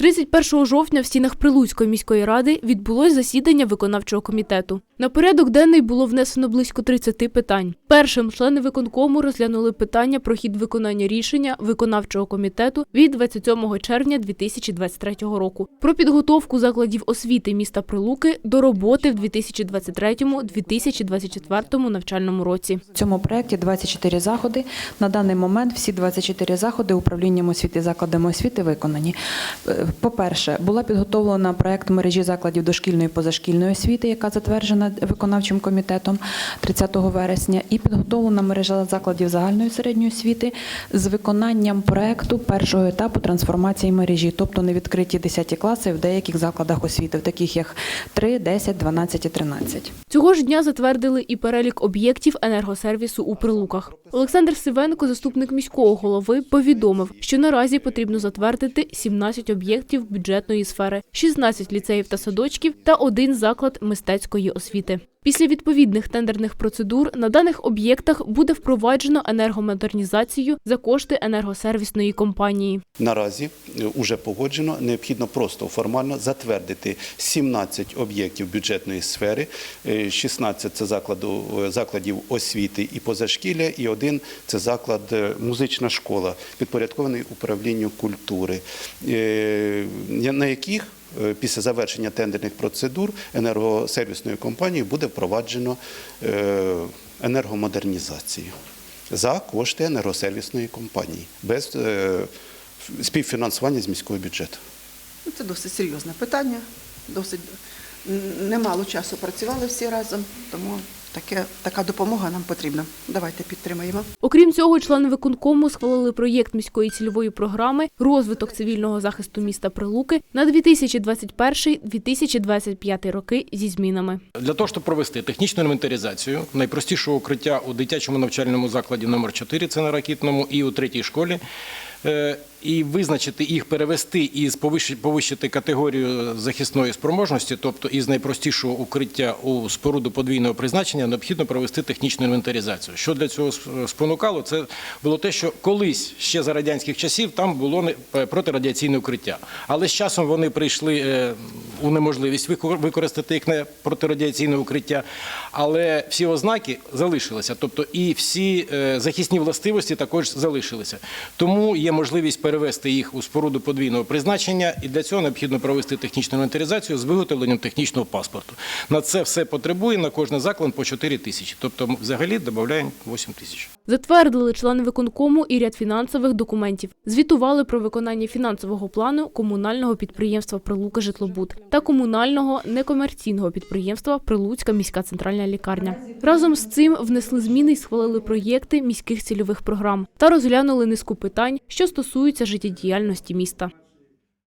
31 жовтня в стінах Прилуцької міської ради відбулось засідання виконавчого комітету. На порядок денний було внесено близько 30 питань. Першим члени виконкому розглянули питання про хід виконання рішення виконавчого комітету від 27 червня 2023 року про підготовку закладів освіти міста Прилуки до роботи в 2023-2024 навчальному році. В цьому проєкті 24 заходи. На даний момент всі 24 заходи управлінням освіти закладами освіти виконані. По-перше, була підготовлена проєкт мережі закладів дошкільної і позашкільної освіти, яка затверджена виконавчим комітетом 30 вересня, і підготовлена мережа закладів загальної середньої освіти з виконанням проєкту першого етапу трансформації мережі, тобто невідкриті 10 класи в деяких закладах освіти, в таких як 3, 10, 12 і 13. Цього ж дня затвердили і перелік об'єктів енергосервісу у Прилуках. Олександр Сивенко, заступник міського голови, повідомив, що наразі потрібно затвердити 17 об'єктів бюджетної сфери, 16 ліцеїв та садочків та один заклад мистецької освіти. Після відповідних тендерних процедур на даних об'єктах буде впроваджено енергомодернізацію за кошти енергосервісної компанії. Наразі вже погоджено, необхідно просто формально затвердити 17 об'єктів бюджетної сфери, е, 16 – це закладу, е, закладів освіти і позашкілля, і один – це заклад е, музична школа, підпорядкований управлінню культури, е, на яких е, Після завершення тендерних процедур енергосервісною компанією буде впроваджено е, енергомодернізацію за кошти енергосервісної компанії без е, співфінансування з міського бюджету. Ну, Це досить серйозне питання. Досить немало часу працювали всі разом, тому таке, така допомога нам потрібна. Давайте підтримаємо. Окрім цього, члени виконкому схвалили проєкт міської цільової програми розвиток цивільного захисту міста Прилуки на 2021-2025 роки зі змінами. Для того, щоб провести технічну інвентаризацію найпростішого укриття у дитячому навчальному закладі номер 4 це на ракітному, і у третій школі. Е, І визначити їх, перевести повищ- повищити категорію захисної спроможності, тобто із найпростішого укриття у споруду подвійного призначення, необхідно провести технічну інвентаризацію. Що для цього спонукало? Це було те, що колись ще за радянських часів там було е, протирадіаційне укриття, але з часом вони прийшли е, у неможливість використати їх на протирадіаційне укриття, але всі ознаки залишилися, тобто і всі захисні властивості також залишилися. Тому є можливість перевести їх у споруду подвійного призначення, і для цього необхідно провести технічну інвентаризацію з виготовленням технічного паспорту. На це все потребує на кожний заклад по 4 тисячі, тобто взагалі додаємо 8 тисяч. Затвердили члени виконкому і ряд фінансових документів. Звітували про виконання фінансового плану комунального підприємства Прилука Житлобуд та комунального некомерційного підприємства Прилуцька міська центральна лікарня. Разом з цим внесли зміни і схвалили проєкти міських цільових програм та розглянули низку питань, що стосуються життєдіяльності міста.